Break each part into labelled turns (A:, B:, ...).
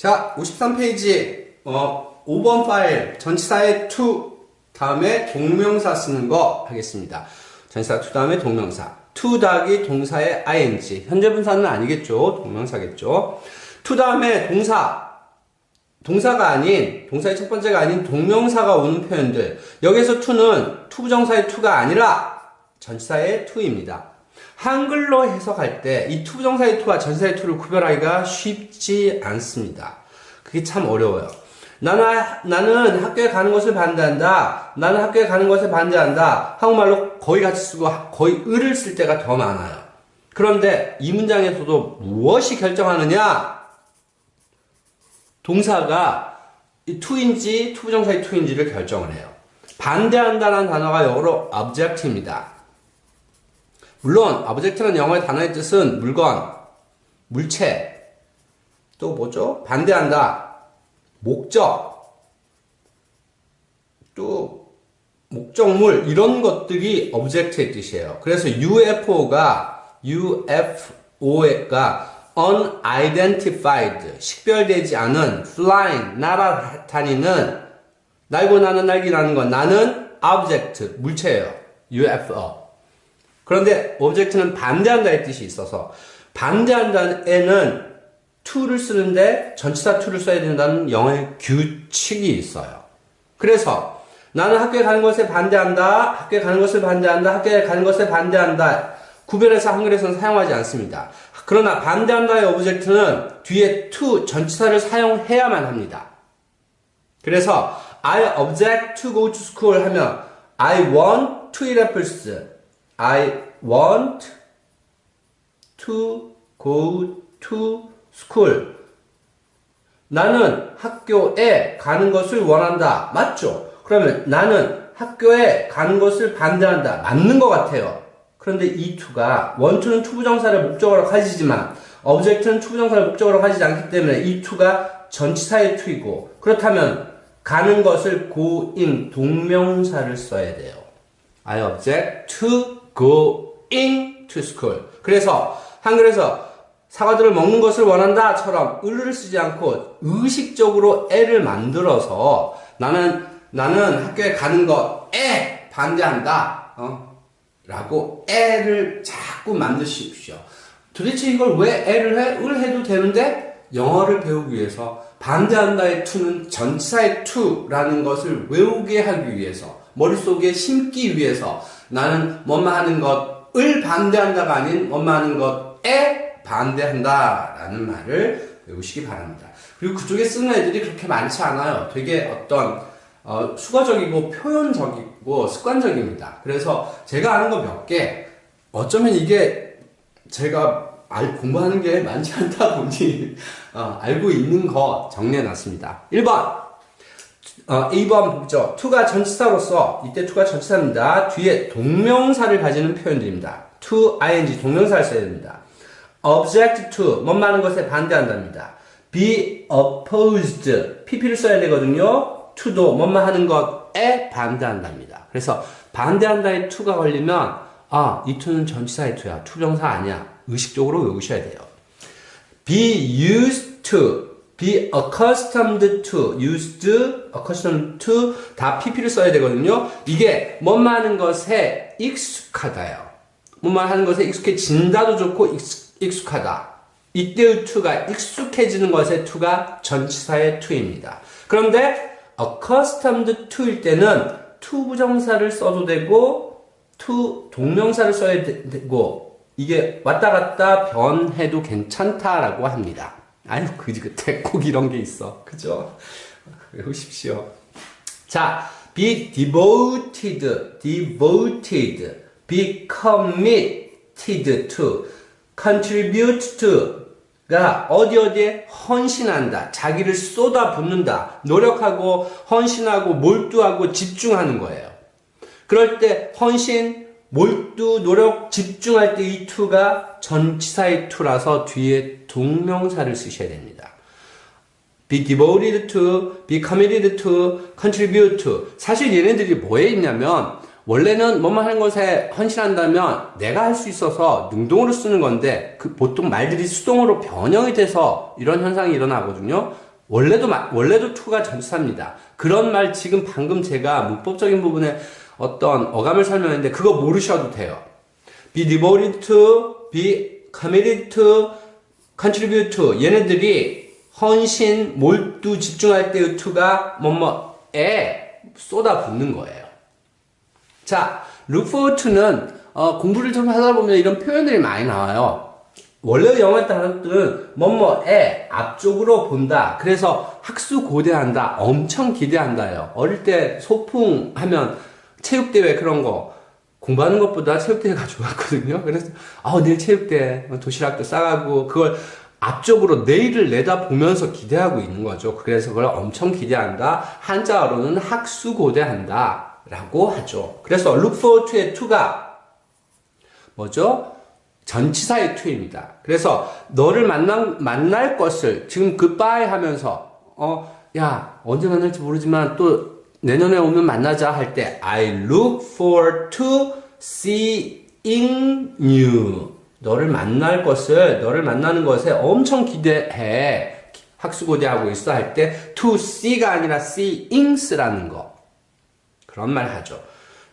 A: 자, 53페이지, 어, 5번 파일, 전치사의 to 다음에 동명사 쓰는 거 하겠습니다. 전치사 to 다음에 동명사. to 더하기 동사의 ing. 현재 분사는 아니겠죠. 동명사겠죠. to 다음에 동사. 동사가 아닌, 동사의 첫 번째가 아닌 동명사가 오는 표현들. 여기서 to는 투부정사의 to가 아니라 전치사의 to입니다. 한글로 해석할 때 이 투부정사의 to와 전치사의 to를 구별하기가 쉽지 않습니다. 그게 참 어려워요. 나는, 나는 학교에 가는 것을 반대한다. 나는 학교에 가는 것을 반대한다. 한국말로 거의 같이 쓰고 거의 을을 쓸 때가 더 많아요. 그런데 이 문장에서도 무엇이 결정하느냐? 동사가 to인지 투부정사의 to인지를 결정을 해요. 반대한다는 단어가 영어로 object입니다. 물론 object는 영어의 단어의 뜻은 물건, 물체, 또 뭐죠? 반대한다, 목적, 또 목적물 이런 것들이 object의 뜻이에요. 그래서 UFO가 UFO가 unidentified 식별되지 않은 flying 날아다니는 날고 나는 날기 나는 건 나는 object 물체예요. UFO. 그런데 object는 반대한다의 뜻이 있어서 반대한다에는 to를 쓰는데 전치사 to를 써야 된다는 영어의 규칙이 있어요. 그래서 나는 학교에 가는 것에 반대한다. 학교에 가는 것을 반대한다. 학교에 가는 것에 반대한다. 구별해서 한글에서는 사용하지 않습니다. 그러나 반대한다의 object는 뒤에 to 전치사를 사용해야만 합니다. 그래서 I object to go to school 하면 I want to eat apples. I want to go to school. 나는 학교에 가는 것을 원한다. 맞죠? 그러면 나는 학교에 가는 것을 반대한다. 맞는 것 같아요. 그런데 이 to가 원투는 투부정사를 목적으로 가지지만 object는 투부정사를 목적으로 가지지 않기 때문에 이 to가 전치사의 to이고 그렇다면 가는 것을 going 동명사를 써야 돼요. I object to going to school. 그래서 한글에서 사과들을 먹는 것을 원한다처럼 을을 쓰지 않고 의식적으로 애를 만들어서 나는 나는 학교에 가는 것에 반대한다. 어? 라고 애를 자꾸 만드십시오. 도대체 이걸 왜 애를 해? 을 해도 되는데 영어를 배우기 위해서 반대한다의 to는 전치사의 to라는 것을 외우게 하기 위해서 머릿속에 심기 위해서 나는 뭐만 하는 것을 반대한다가 아닌 뭐만 하는 것에 반대한다라는 말을 외우시기 바랍니다. 그리고 그쪽에 쓰는 애들이 그렇게 많지 않아요. 되게 어떤 어, 수거적이고 표현적이고 습관적입니다. 그래서 제가 아는 거 몇 개, 어쩌면 이게 제가 알, 공부하는 게 많지 않다 보니 어, 알고 있는 거 정리해 놨습니다. 1번 어, 2번 보죠. to가 전치사로서 이때 to가 전치사입니다. 뒤에 동명사를 가지는 표현들입니다. to, ing 동명사를 써야 됩니다. object to 뭔 많은 것에 반대한답니다. be opposed pp를 써야 되거든요. to도 뭐만 하는 것에 반대한답니다. 그래서 반대한다의 to가 걸리면 아, 이 to는 전치사의 to야. 투정사 아니야. 의식적으로 외우셔야 돼요. be used to, be accustomed to, used, accustomed to 다 pp를 써야 되거든요. 이게 뭐만 하는 것에 익숙하다요. 뭐만 하는 것에 익숙해진다도 좋고 익숙, 하다 이때의 to가 익숙해지는 것의 to가 전치사의 to입니다. 그런데 accustomed to일 때는 to 부정사를 써도 되고 to 동명사를 써야 되고 이게 왔다 갔다 변해도 괜찮다라고 합니다. 아유 그지 그때 꼭 이런 게 있어. 그죠? 외우십시오. 자, be devoted, devoted, be committed to, contribute to, 가 어디 어디에 헌신한다. 자기를 쏟아붓는다. 노력하고 헌신하고 몰두하고 집중하는 거예요. 그럴 때 헌신, 몰두, 노력, 집중할 때이 to가 전치사의 to라서 뒤에 동명사를 쓰셔야 됩니다. be devoted to, be committed to, contribute to. 사실 얘네들이 뭐에 있냐면 원래는 뭐만 하는 것에 헌신한다면 내가 할 수 있어서 능동으로 쓰는 건데 그 보통 말들이 수동으로 변형이 돼서 이런 현상이 일어나거든요. 원래도 마- 원래도 to가 전치사입니다. 그런 말 지금 방금 제가 문법적인 부분에 어떤 어감을 설명했는데 그거 모르셔도 돼요. be devoted to, be committed to, contribute to 얘네들이 헌신, 몰두, 집중할 때의 to가 뭐뭐에 쏟아붓는 거예요. 자, to는 어, 공부를 좀 하다 보면 이런 표현들이 많이 나와요. 원래 영어 단어들은 뭐뭐에 앞쪽으로 본다. 그래서 학수 고대한다. 엄청 기대한다요. 어릴 때 소풍 하면 체육대회 그런 거 공부하는 것보다 체육대회가 좋았거든요. 그래서 아 내일 체육대회 도시락도 싸가고 그걸 앞쪽으로 내일을 내다 보면서 기대하고 있는 거죠. 그래서 그걸 엄청 기대한다. 한자어로는 학수고대한다. 라고 하죠. 그래서 look forward to의 to가 뭐죠? 전치사의 to입니다. 그래서 너를 만난, 만날 것을 지금 goodbye 하면서 어, 야, 언제 만날지 모르지만 또 내년에 오면 만나자 할 때 I look forward to seeing you. 너를 만날 것을, 너를 만나는 것에 엄청 기대해. 학수고대하고 있어 할 때 to see가 아니라 seeings라는 거. 그런 말 하죠.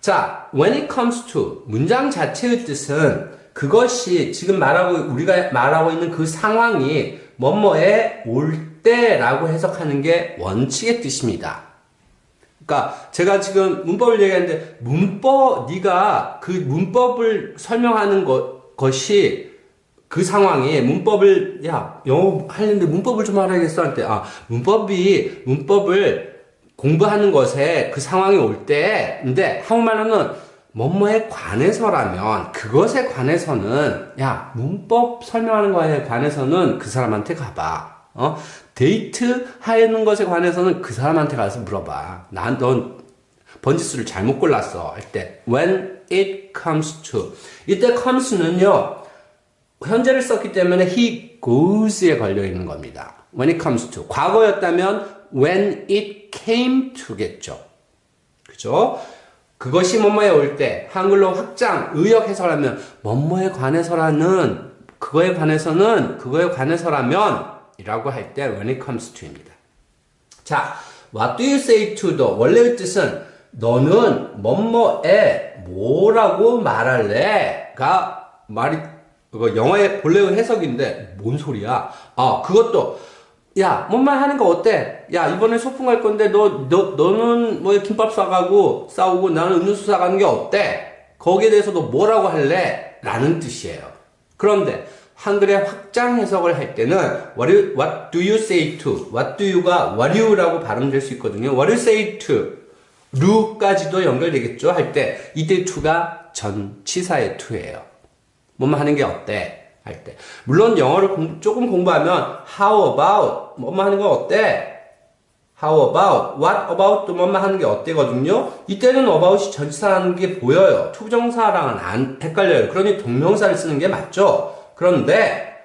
A: 자, when it comes to 문장 자체의 뜻은 그것이 지금 말하고 우리가 말하고 있는 그 상황이 뭐뭐에 올 때라고 해석하는 게 원칙의 뜻입니다. 그러니까 제가 지금 문법을 얘기하는데 문법 네가 그 문법을 설명하는 것, 것이 그 상황에 문법을 야 영어 하는데 문법을 좀 알아야겠어 할 때 아 문법이 문법을 공부하는 것에 그 상황이 올 때, 근데 한국말로는 뭐뭐에 관해서라면 그것에 관해서는 야 문법 설명하는 거에 관해서는 그 사람한테 가봐. 어 데이트 하는 것에 관해서는 그 사람한테 가서 물어봐. 난 넌 번지수를 잘못 골랐어 할 때 when it comes to 이때 comes는요 현재를 썼기 때문에 he goes에 걸려 있는 겁니다. when it comes to 과거였다면 when it came to겠죠. 그죠? 그것이 뭐뭐에 올 때 한글로 확장 의역 해설하면 뭐뭐에 관해서라는 그거에 관해서는 그거에 관해서라면 이라고 할 때 when it comes to입니다. 자, what do you say to도 원래의 뜻은 너는 뭐뭐에 뭐라고 말할래 가 말이 그거 영어의 본래의 해석인데 뭔 소리야? 아 그것도 야, 뭔말 하는 거 어때? 야, 이번에 소풍 갈 건데, 너, 너, 너는 뭐 김밥 싸가고 싸우고 나는 음료수 싸가는 게 어때? 거기에 대해서 너 뭐라고 할래? 라는 뜻이에요. 그런데, 한글의 확장 해석을 할 때는, what, you, what do you say to? what do you가 what you라고 발음될 수 있거든요. what you say to? 루까지도 연결되겠죠? 할 때, 이때 to가 전치사의 to예요. 뭐뭐 하는 게 어때? 할 때. 물론 영어를 공- 조금 공부하면 how about 뭐뭐 하는 거 어때? how about what about 또 뭐뭐 하는 게 어때거든요. 이때는 about이 전치사라는 게 보여요. 투정사랑은 안 헷갈려요. 그러니 동명사를 쓰는 게 맞죠. 그런데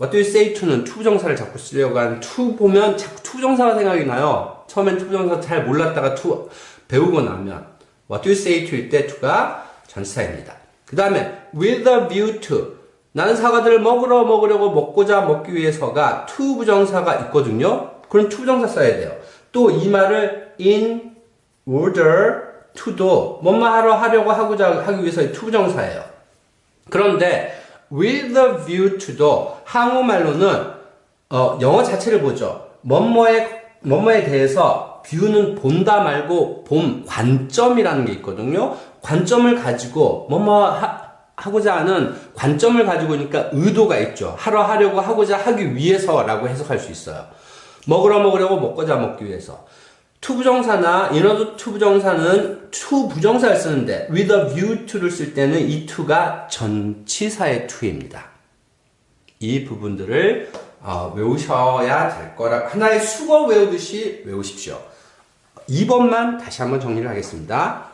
A: what do you say to는 투정사를 자꾸 쓰려고 하는 to 보면 자꾸 투정사가 생각이 나요. 처음엔 투정사 잘 몰랐다가 to 배우고 나면 what do you say to일 때 to가 전치사입니다. 그 다음에 with a view to 나는 사과들을 먹으러 먹으려고 먹고자 먹기 위해서가 to 부정사가 있거든요. 그럼 to 부정사 써야 돼요. 또 이 말을 in order to도 뭐뭐 하러 하려고 하고자 하기 위해서의 to 부정사예요. 그런데 with a view to도 한국말로는 어, 영어 자체를 보죠. 뭐뭐에 뭐뭐에 대해서 view는 본다 말고 본 관점이라는 게 있거든요. 관점을 가지고 뭐뭐 하, 하고자 하는 관점을 가지고니까 의도가 있죠. 하러 하려고 하고자 하기 위해서라고 해석할 수 있어요. 먹으러 먹으려고 먹고자 먹기 위해서. 투부정사나 인어도 투부정사는 투부정사를 쓰는데 with a view to를 쓸 때는 이 to가 전치사의 to입니다. 이 부분들을 어, 외우셔야 될 거라 하나의 수거 외우듯이 외우십시오. 2번만 다시 한번 정리를 하겠습니다.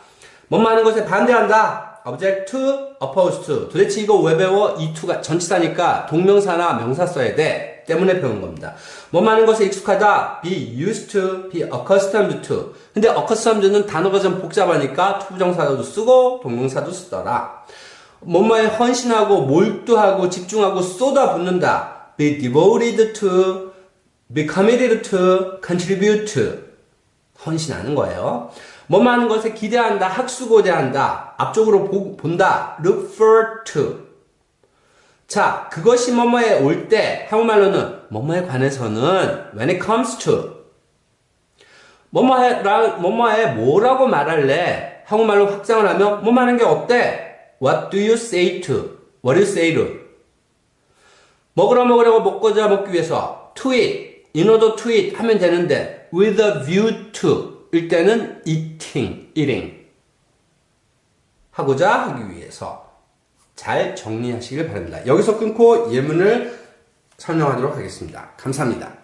A: 뭐뭐 하는 것에 반대한다. object to, oppose to. 도대체 이거 왜 배워? 이 to가 전치사니까 동명사나 명사 써야 돼. 때문에 배운 겁니다. 뭐뭐 하는 것에 익숙하다. be used to, be accustomed to. 근데 accustomed는 단어가 좀 복잡하니까 투부정사도 쓰고 동명사도 쓰더라. 뭐뭐에 헌신하고 몰두하고 집중하고 쏟아붓는다. be devoted to, be committed to, contribute. 헌신하는 거예요. 하는 것에 기대한다, 학수고대한다, 앞쪽으로 보- 본다, look forward to. 자, 그것이 뭐뭐에 올 때, 한국말로는 뭐뭐에 관해서는 when it comes to. 뭐뭐에, 라- 뭐뭐에 뭐라고 말할래? 한국말로 확장을 하면 뭐뭐 하는 게 어때? What do you say to? What do you say to? 먹으러 먹으려고 먹고 자 먹기 위해서 to eat, in order to eat 하면 되는데 with a view to 일 때는 eating, eating 하고자 하기 위해서 잘 정리하시길 바랍니다. 여기서 끊고 예문을 설명하도록 하겠습니다. 감사합니다.